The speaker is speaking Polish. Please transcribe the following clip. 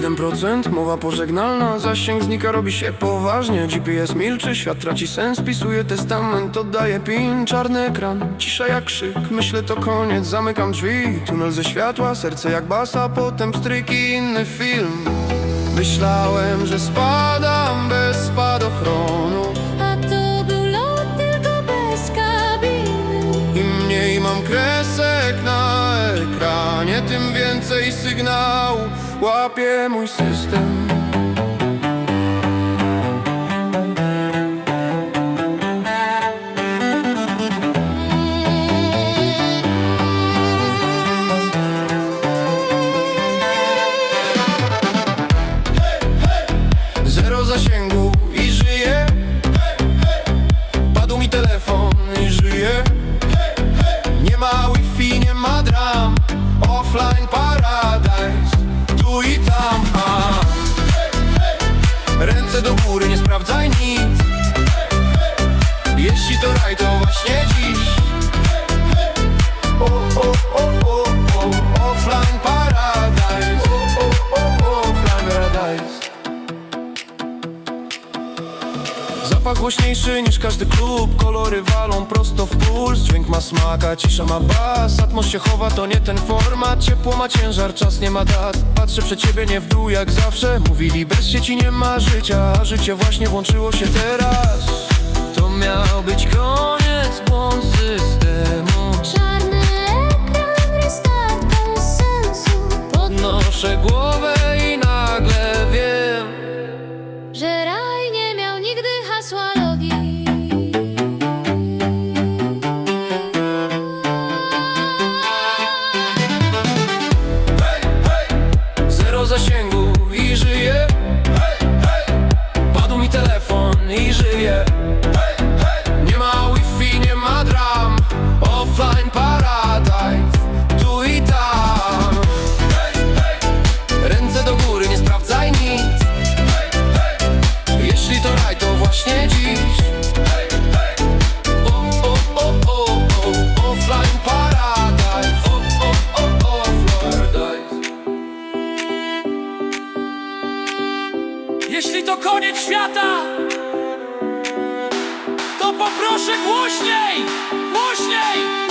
1% mowa pożegnalna. Zasięg znika, robi się poważnie. GPS milczy, świat traci sens. Pisuje testament, oddaje pin. Czarny ekran, cisza jak krzyk. Myślę to koniec, zamykam drzwi. Tunel ze światła, serce jak basa. Potem stryki, inny film. Myślałem, że spadam bez spadochronu. A to był lot tylko bez kabiny. Im mniej mam kresek na ekranie Tym więcej sygnału łapie mój system Ręce do góry, nie sprawdzaj nic. Jeśli to raj, to właśnie dziś Zapach głośniejszy niż każdy klub. Kolory walą prosto w puls. Dźwięk ma smaka, cisza ma bas. Atmos się chowa, to nie ten format. Ciepło ma ciężar, czas nie ma dat. Patrzę przed ciebie nie w dół jak zawsze. Mówili bez sieci nie ma życia. A życie właśnie włączyło się teraz. To miał być koniec, błąd systemu Nie ma Wi-Fi, nie ma dram. Offline paradise Tu i tam. Ręce do góry, nie sprawdzaj nic. Jeśli to raj, to właśnie dziś. Offline paradise. Jeśli to koniec świata, głośniej, głośniej, głośniej!